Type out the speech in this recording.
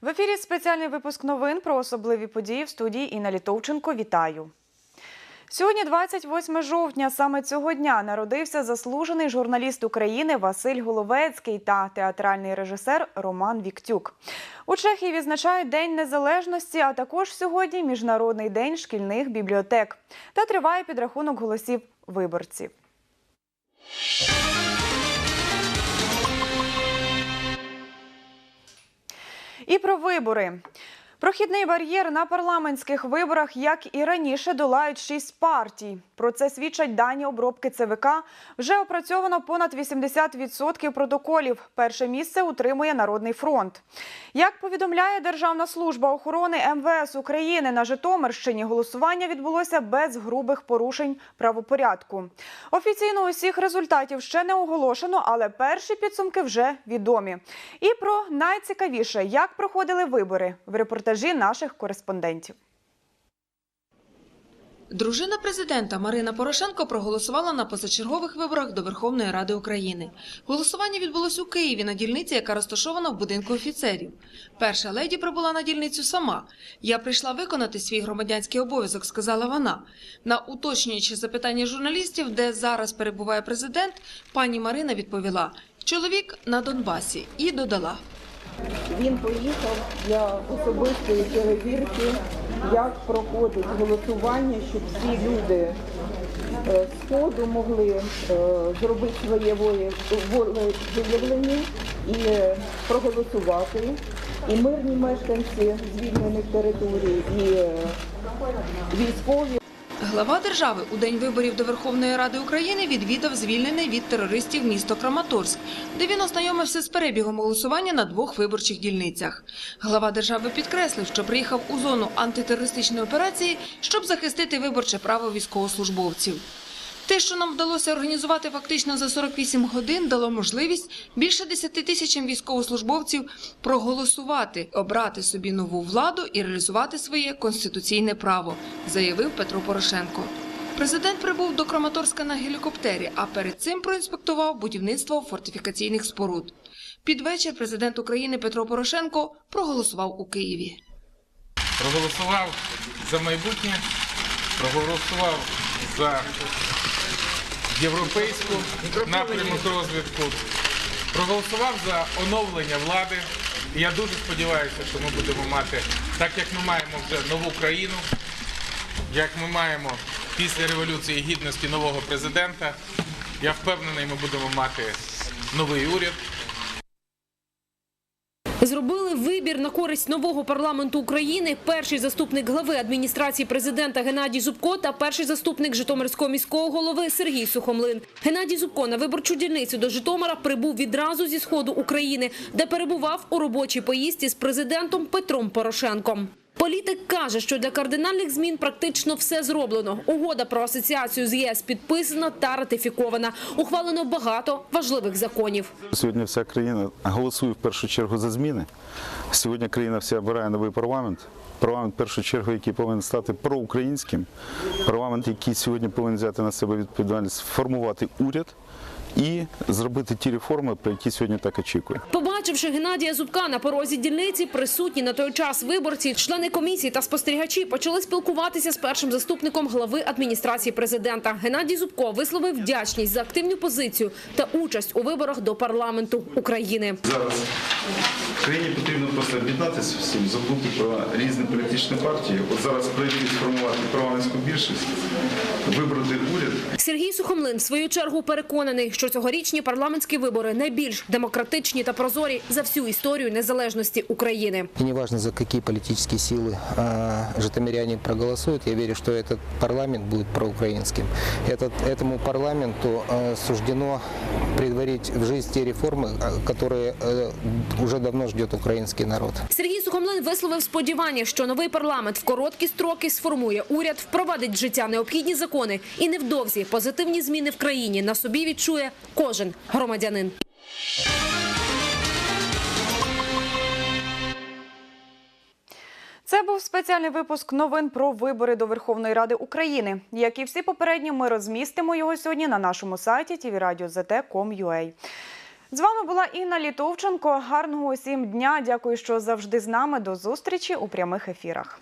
В ефірі спеціальний випуск новин про особливі події в студії Інна Літовченко. Вітаю. Сьогодні, 28 жовтня, саме цього дня народився заслужений журналіст України Василь Головецький та театральний режисер Роман Віктюк. У Чехії відзначають День Незалежності, а також сьогодні Міжнародний день шкільних бібліотек. Та триває підрахунок голосів виборців. І про вибори. Прохідний бар'єр на парламентських виборах, як і раніше, долають шість партій. Про це свідчать дані обробки ЦВК. Вже опрацьовано понад 80% протоколів. Перше місце утримує Народний фронт. Як повідомляє Державна служба охорони МВС України на Житомирщині, голосування відбулося без грубих порушень правопорядку. Офіційно усіх результатів ще не оголошено, але перші підсумки вже відомі. І про найцікавіше, як проходили вибори в репортажі наших кореспондентів. Дружина президента Марина Порошенко проголосувала на позачергових виборах до Верховної Ради України. Голосування відбулось у Києві на дільниці, яка розташована в будинку офіцерів. Перша леді прибула на дільницю сама. Я прийшла виконати свій громадянський обов'язок, сказала вона. На уточнюючи запитання журналістів, де зараз перебуває президент, пані Марина відповіла: чоловік на Донбасі і додала. Він поїхав для особистої перевірки, як проходить голосування, щоб всі люди е, з ходу могли е, зробити своє волевиявлення і е, проголосувати. І мирні мешканці звільнених територій, і е, військові. Глава держави у день виборів до Верховної Ради України відвідав звільнене від терористів місто Краматорськ, де він ознайомився з перебігом голосування на двох виборчих дільницях. Глава держави підкреслив, що приїхав у зону антитерористичної операції, щоб захистити виборче право військовослужбовців. Те, що нам вдалося організувати фактично за 48 годин, дало можливість більше 10 тисячам військовослужбовців проголосувати, обрати собі нову владу і реалізувати своє конституційне право, заявив Петро Порошенко. Президент прибув до Краматорська на гелікоптері, а перед цим проінспектував будівництво фортифікаційних споруд. Під вечір президент України Петро Порошенко проголосував у Києві. проголосував за майбутнє, проголосував за європейську напрямок розвитку, проголосував за оновлення влади. І я дуже сподіваюся, що ми будемо мати, так як ми маємо вже нову країну, як ми маємо після Революції Гідності нового президента, я впевнений, ми будемо мати новий уряд. Зробили вибір на користь нового парламенту України. Перший заступник глави адміністрації президента Геннадій Зубко та перший заступник Житомирського міського голови Сергій Сухомлин. Геннадій Зубко на виборчу дільницю до Житомира прибув відразу зі сходу України, де перебував у робочій поїздці з президентом Петром Порошенком. Політик каже, що для кардинальних змін практично все зроблено. Угода про асоціацію з ЄС підписана та ратифікована. Ухвалено багато важливих законів. Сьогодні вся країна голосує в першу чергу за зміни. Сьогодні країна вся обирає новий парламент. Парламент, в першу чергу, який повинен стати проукраїнським. Парламент, який сьогодні повинен взяти на себе відповідальність формувати уряд і зробити ті реформи, про які сьогодні так очікує. Побачивши Геннадія Зубка на порозі дільниці, присутні на той час виборці, члени комісії та спостерігачі почали спілкуватися з першим заступником глави адміністрації президента. Геннадій Зубко висловив вдячність за активну позицію та участь у виборах до парламенту України. Зараз країні потрібно просто об'єднатися всім, забути про різні політичні партії. От зараз прийти сформувати парламентську більшість, вибрати уряд. Сергій Сухомлин в свою чергу переконаний, що цьогорічні парламентські вибори найбільш демократичні та прозорі за всю історію незалежності України. И неважно, за какие политические силы а, житомиряне проголосуют, я верю, что этот парламент будет проукраинским. Этот, этому парламенту а, суждено предварить в жизнь те реформы, а, которые э, уже давно ждет украинский народ. Сергій Сухомлин висловив сподівання, що новий парламент в короткі строки сформує уряд, впровадить в життя необхідні закони і невдовзі позитивні зміни в країні на собі відчує кожен громадянин. Це був спеціальний випуск новин про вибори до Верховної Ради України. Як і всі попередні, ми розмістимо його сьогодні на нашому сайті tvradio.zt.com.ua. З вами була Інна Літовченко. Гарного усім дня. Дякую, що завжди з нами. До зустрічі у прямих ефірах.